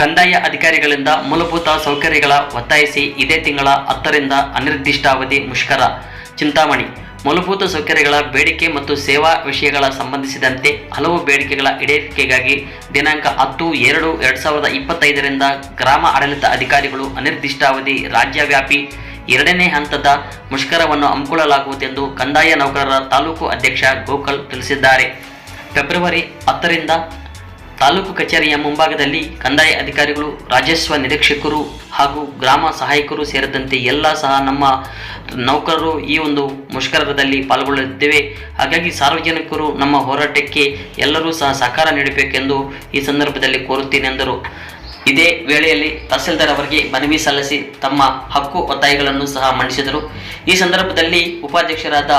ಕಂದಾಯ ಅಧಿಕಾರಿಗಳಿಂದ ಮೂಲಭೂತ ಸೌಕರ್ಯಗಳ ಒತ್ತಾಯಿಸಿ ಇದೇ ತಿಂಗಳ ಹತ್ತರಿಂದ ಅನಿರ್ದಿಷ್ಟಾವಧಿ ಮುಷ್ಕರ. ಚಿಂತಾಮಣಿ, ಮೂಲಭೂತ ಸೌಕರ್ಯಗಳ ಬೇಡಿಕೆ ಮತ್ತು ಸೇವಾ ವಿಷಯಗಳ ಸಂಬಂಧಿಸಿದಂತೆ ಹಲವು ಬೇಡಿಕೆಗಳ ಈಡೇರಿಕೆಗಾಗಿ ದಿನಾಂಕ ಹತ್ತು ಎರಡು ಎರಡು ಸಾವಿರದ ಇಪ್ಪತ್ತೈದರಿಂದ ಗ್ರಾಮ ಆಡಳಿತ ಅಧಿಕಾರಿಗಳು ಅನಿರ್ದಿಷ್ಟಾವಧಿ ರಾಜ್ಯವ್ಯಾಪಿ ಎರಡನೇ ಹಂತದ ಮುಷ್ಕರವನ್ನು ಹಮ್ಮಿಕೊಳ್ಳಲಾಗುವುದೆಂದು ಕಂದಾಯ ನೌಕರರ ತಾಲೂಕು ಅಧ್ಯಕ್ಷ ಗೋಕಲ್ ತಿಳಿಸಿದ್ದಾರೆ. ಫೆಬ್ರವರಿ ಹತ್ತರಿಂದ ತಾಲೂಕು ಕಚೇರಿಯ ಮುಂಭಾಗದಲ್ಲಿ ಕಂದಾಯ ಅಧಿಕಾರಿಗಳು ರಾಜಸ್ವ ನಿರೀಕ್ಷಕರು ಹಾಗೂ ಗ್ರಾಮ ಸಹಾಯಕರು ಸೇರಿದಂತೆ ಎಲ್ಲ ಸಹ ನಮ್ಮ ನೌಕರರು ಈ ಒಂದು ಮುಷ್ಕರದಲ್ಲಿ ಪಾಲ್ಗೊಳ್ಳುತ್ತೇವೆ ಹಾಗಾಗಿ ಸಾರ್ವಜನಿಕರು ನಮ್ಮ ಹೋರಾಟಕ್ಕೆ ಎಲ್ಲರೂ ಸಹ ಸಹಕಾರ ನೀಡಬೇಕೆಂದು ಈ ಸಂದರ್ಭದಲ್ಲಿ ಕೋರುತ್ತೇನೆ ಎಂದರು. ಇದೇ ವೇಳೆಯಲ್ಲಿ ತಹಸೀಲ್ದಾರ್ ಅವರಿಗೆ ಮನವಿ ಸಲ್ಲಿಸಿ ತಮ್ಮ ಹಕ್ಕು ಒತ್ತಾಯಗಳನ್ನು ಸಹ ಮಂಡಿಸಿದರು. ಈ ಸಂದರ್ಭದಲ್ಲಿ ಉಪಾಧ್ಯಕ್ಷರಾದ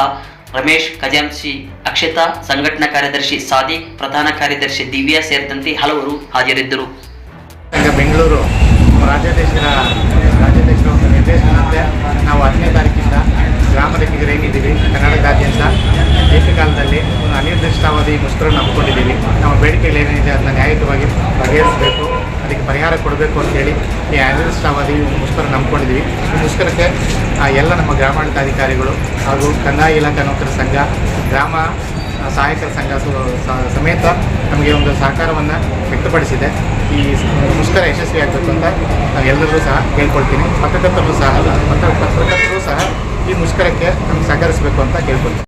ರಮೇಶ್ ಖಜಾಂಶಿ ಅಕ್ಷತಾ, ಸಂಘಟನಾ ಕಾರ್ಯದರ್ಶಿ ಸಾದಿಕ್, ಪ್ರಧಾನ ಕಾರ್ಯದರ್ಶಿ ದಿವ್ಯಾ ಸೇರಿದಂತೆ ಹಲವರು ಹಾಜರಿದ್ದರು. ಬೆಂಗಳೂರು ರಾಜ್ಯಾಧ್ಯಕ್ಷರ ರಾಜ್ಯಾಧ್ಯಕ್ಷರ ನಿರ್ದೇಶನದಂತೆ ನಾವು ಹತ್ತನೇ ತಾರೀಕಿಂದ ಗ್ರಾಮ ರೇಗಿದ್ದೀವಿ ಕರ್ನಾಟಕದಾದ್ಯಂತ ಏಕಕಾಲದಲ್ಲಿ ಒಂದು ಅನಿರ್ದಿಷ್ಟಾವಧಿ ಮುಷ್ಕರನ್ನು ನಂಬ್ಕೊಂಡಿದ್ದೀವಿ ನಮ್ಮ ಬೇಡಿಕೆಗಳು ಏನೇನಿದೆ ಅದನ್ನ ನ್ಯಾಯಯುತವಾಗಿ ಬಗೆಹರಿಸಬೇಕು, ಅದಕ್ಕೆ ಪರಿಹಾರ ಕೊಡಬೇಕು ಅಂತೇಳಿ ಈ ಅನಿರ್ದಿಷ್ಟಾವಧಿ ಮುಷ್ಕರ ನಂಬ್ಕೊಂಡಿದ್ದೀವಿ ಈ ಮುಷ್ಕರಕ್ಕೆ ಆ, ಎಲ್ಲ ನಮ್ಮ ಗ್ರಾಮಾಡಳಿತಾಧಿಕಾರಿಗಳು ಹಾಗೂ ಕಂದಾಯ ಇಲಾಖಾ ನೌಕರ ಸಂಘ ಗ್ರಾಮ ಸಹಾಯಕರ ಸಂಘ ಸಮೇತ ನಮಗೆ ಒಂದು ಸಹಕಾರವನ್ನು ವ್ಯಕ್ತಪಡಿಸಿದೆ. ಈ ಮುಷ್ಕರ ಯಶಸ್ವಿ ಆಗಬೇಕು ಅಂತ ನಾನು ಎಲ್ಲರಿಗೂ ಸಹ ಕೇಳ್ಕೊಳ್ತೀನಿ. ಪತ್ರಕರ್ತರು ಸಹ ಪತ್ರ ಪತ್ರಕರ್ತರು ಸಹ ಈ ಮುಷ್ಕರಕ್ಕೆ ನಮ್ಗೆ ಸಹಕರಿಸಬೇಕು ಅಂತ ಕೇಳ್ಕೊಳ್ತೀನಿ.